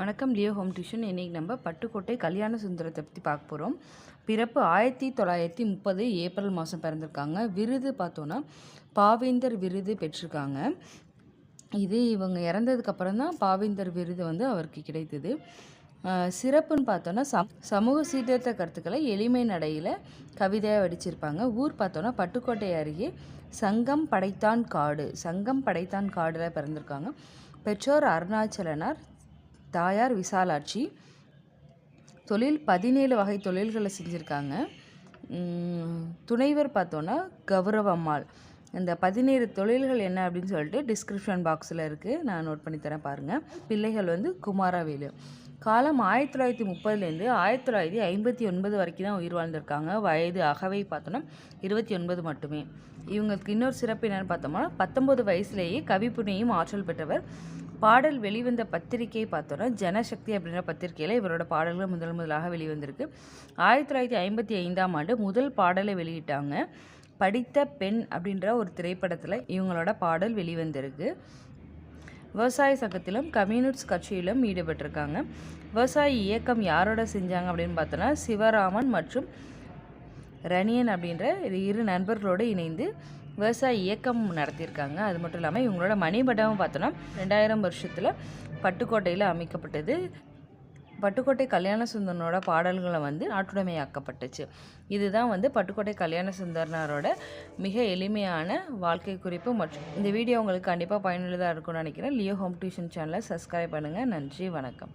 வணக்கம் Leo home tuition. இன்றைக்கி நம்ம பட்டுக்கோட்டை கல்யாண சுந்தரத்தை பற்றி பார்க்க போகிறோம் பிறப்பு ஆயிரத்தி தொள்ளாயிரத்தி முப்பது ஏப்ரல் மாதம் பிறந்திருக்காங்க. விருது பார்த்தோன்னா பாவேந்தர் விருது பெற்றிருக்காங்க. இது இவங்க இறந்ததுக்கப்புறம் தான் பாவேந்தர் விருது வந்து அவருக்கு கிடைத்தது. சிறப்புன்னு பார்த்தோன்னா சம் சமூக சீர்திருத்த கருத்துக்களை எளிமை நடையில் கவிதையாக வடிச்சிருப்பாங்க. ஊர் பார்த்தோன்னா பட்டுக்கோட்டை அருகே சங்கம் படைத்தான் காடு சங்கம் படைத்தான் காடில் பிறந்திருக்காங்க. பெற்றோர் அருணாச்சலனார் தாயார் விசாலாட்சி. தொழில் பதினேழு வகை தொழில்களை செஞ்சுருக்காங்க. துணைவர் பார்த்தோன்னா கௌரவம்மாள் இந்த பதினேழு தொழில்கள் என்ன அப்படின்னு சொல்லிட்டு டிஸ்கிரிப்ஷன் பாக்ஸில் இருக்குது நான் நோட் பண்ணி தரேன் பாருங்கள் பிள்ளைகள் வந்து குமாரவேலு. காலம் ஆயிரத்தி தொள்ளாயிரத்தி முப்பதுலேருந்து ஆயிரத்தி தொள்ளாயிரத்தி ஐம்பத்தி ஒன்பது வரைக்கும் தான் உயிர் வாழ்ந்திருக்காங்க. வயது அகவை பார்த்தோன்னா இருபத்தி ஒன்பது மட்டுமே. இவங்களுக்கு இன்னொரு சிறப்பு என்னென்னு பார்த்தோம்னா பத்தொம்பது வயசுலேயே கவிப்புனையும் ஆற்றல் பெற்றவர். பாடல் வெளிவந்த பத்திரிகை பார்த்தோன்னா ஜனசக்தி அப்படின்ற பத்திரிகையில் இவரோட பாடல்கள் முதல் முதலாக வெளிவந்திருக்கு. ஆயிரத்தி தொள்ளாயிரத்தி ஐம்பத்தி ஐந்தாம் ஆண்டு முதல் பாடலை வெளியிட்டாங்க. படித்த பெண் அப்படின்ற ஒரு திரைப்படத்தில் இவங்களோட பாடல் வெளிவந்திருக்கு. விவசாய சங்கத்திலும் கம்யூனிஸ்ட் கட்சியிலும் ஈடுபட்டிருக்காங்க. விவசாய இயக்கம் யாரோட செஞ்சாங்க அப்படின்னு பார்த்தோன்னா சிவராமன் மற்றும் ரணியன் அப்படின்ற இரு நண்பர்களோடு இணைந்து விவசாய இயக்கம் நடத்தியிருக்காங்க. அது மட்டும் இல்லாமல் இவங்களோட மணிமண்டபம் பார்த்தோன்னா ரெண்டாயிரம் வருஷத்தில் பட்டுக்கோட்டையில் அமைக்கப்பட்டது. பட்டுக்கோட்டை கல்யாண சுந்தரனோட பாடல்களை வந்து நாட்டுடைமையாக்கப்பட்டுச்சு. இதுதான் வந்து பட்டுக்கோட்டை கல்யாண சுந்தரனரோட மிக எளிமையான வாழ்க்கை குறிப்பு. மற்றும் இந்த வீடியோ உங்களுக்கு கண்டிப்பாக பயனுள்ளதாக இருக்கும்னு நினைக்கிறேன். லியோ ஹோம் டியூஷன் சேனலை சப்ஸ்கிரைப் பண்ணுங்கள் நன்றி வணக்கம்.